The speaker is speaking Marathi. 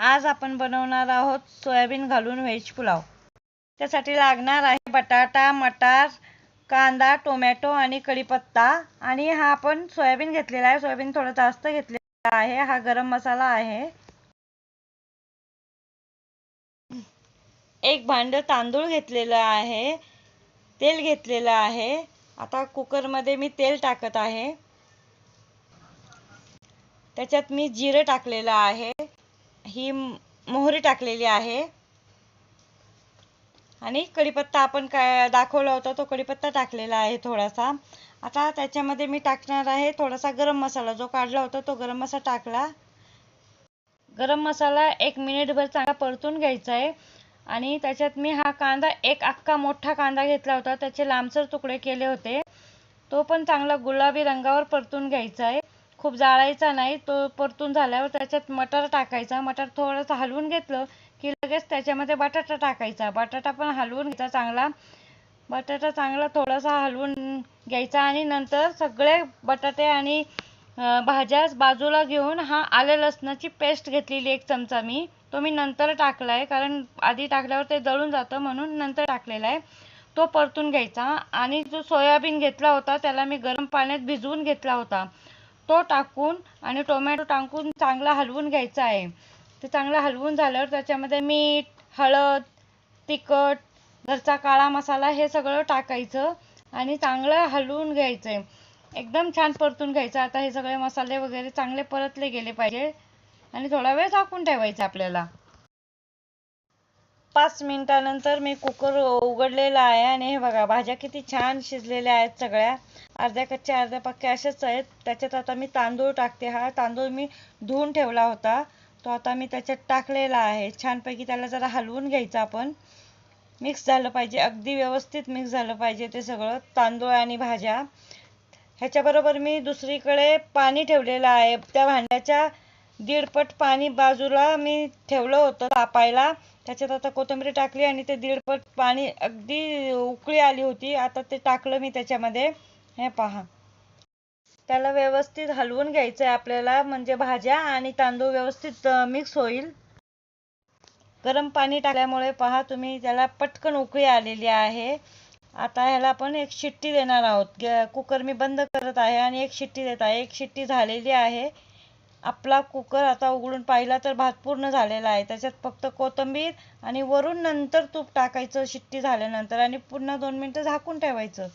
आज आपण बनवणार आहोत सोयाबीन घालून व्हेज पुलाव. त्यासाठी लागणार आहे बटाटा मटार कांदा टोमॅटो आणि कढीपत्ता. आणि हा आपण सोयाबीन घेतलेला आहे. सोयाबीन थोडं जास्त घेतलेला आहे. हा गरम मसाला आहे. एक भांड तांदूळ घेतलेलं आहे. तेल घेतलेलं आहे. आता कुकरमध्ये मी तेल टाकत आहे. त्याच्यात मी जिरं टाकलेलं आहे. ही मोहरी टाकलेली आहे. आणि कढीपत्ता आपण काय दाखवला होता तो कढीपत्ता टाकलेला आहे थोडासा. आता त्याच्यामध्ये मी टाकणार आहे थोडासा गरम मसाला. जो काढला होता तो गरम मसाला टाकला. गरम मसाला एक मिनिटभर चांगला परतून घ्यायचा आहे. आणि त्याच्यात मी हा कांदा एक अख्खा मोठा कांदा घेतला होता. त्याचे लांबसर तुकडे केले होते. तो पण चांगला गुलाबी रंगावर परतून घ्यायचा आहे. खूप जाळायचा नाही तो परतून झाल्यावर त्याच्यात मटार टाकायचा. मटार थोडंसं हलवून घेतलं की लगेच त्याच्यामध्ये बटाटा टाकायचा. बटाटा पण हलवून घ्यायचा चांगला. बटाटा चांगला थोडासा हलवून घ्यायचा आणि नंतर सगळे बटाटे आणि भाज्या बाजूला घेऊन हा आले लसणाची पेस्ट घेतलेली एक चमचा मी. तो मी नंतर टाकला आहे कारण आधी टाकल्यावर ते जळून जातं म्हणून नंतर टाकलेला आहे. तो परतून घ्यायचा आणि जो सोयाबीन घेतला होता त्याला मी गरम पाण्यात भिजवून घेतला होता. तो टाकून आणि टोमॅटो टाकून चांगला हलवून घ्यायचा आहे. ते चांगलं हलवून झाल्यावर त्याच्यामध्ये मीठ हळद तिखट घरचा काळा मसाला हे सगळं टाकायचं आणि चांगलं हलवून घ्यायचं आहे एकदम छान परतून घ्यायचं. आता हे सगळे मसाले वगैरे चांगले परतले गेले पाहिजे आणि थोडा वेळ झाकून ठेवायचं आपल्याला. पाच मिनिटानंतर मी कुकर उघडलेला आहे आणि हे बघा भाज्या किती छान शिजलेल्या आहेत सगळ्या. अर्ध्या कच्च्या अर्ध्या पक्क्या अशाच आहेत. त्याच्यात आता मी तांदूळ टाकते. हा तांदूळ मी धुवून ठेवला होता. तो आता मी त्याच्यात टाकलेला आहे. छानपैकी त्याला जरा हलवून घ्यायचा आपण. मिक्स झालं पाहिजे. अगदी व्यवस्थित मिक्स झालं पाहिजे ते सगळं तांदूळ आणि भाज्या. ह्याच्याबरोबर मी दुसरीकडे पाणी ठेवलेलं आहे. त्या भांड्याच्या दीडपट पाणी बाजूला मी ठेवलं होतं तापायला. त्याच्यात आता कोथिंबीर टाकली आणि ते दीडपट पाणी अगदी उकळी आली होती. आता ते टाकलं मी त्याच्यामध्ये. हे पहा. त्याला व्यवस्थित हलवून घ्यायचं आहे आपल्याला म्हणजे भाज्या आणि तांदूळ व्यवस्थित मिक्स होईल. गरम पाणी टाकल्यामुळे पहा तुम्ही त्याला पटकन उकळी आलेली आहे. आता ह्याला आपण एक शिट्टी देणार आहोत. कुकर मी बंद करत आहे आणि एक शिट्टी देत आहे. एक शिट्टी झालेली आहे. आपला कुकर आता उघडून पाहिला तर भात पूर्ण झालेला आहे. त्याच्यात फक्त कोथिंबीर आणि वरून नंतर तूप टाकायचं शिट्टी झाल्यानंतर. आणि पुन्हा दोन मिनटं झाकून ठेवायचं.